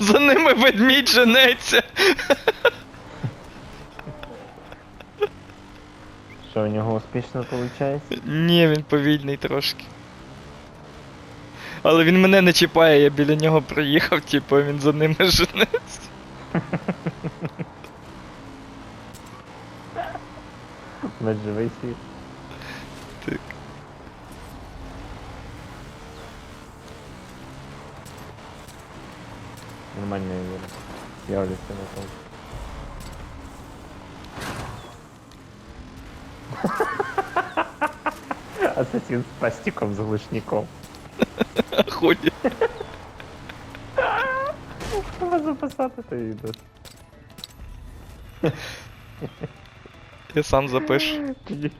За ними ведмідь женеться. Що у нього успішно виходить? Ні, він повільний трошки. Але він мене не чіпає, я біля нього проїхав, типу, він за ними женеться. На живий світ. Так. Нормально я вірю. Я Олі це на тому. Асасін з пластиком з глушником. Ходять. Треба записати той відео. Я сам запишу. Тоді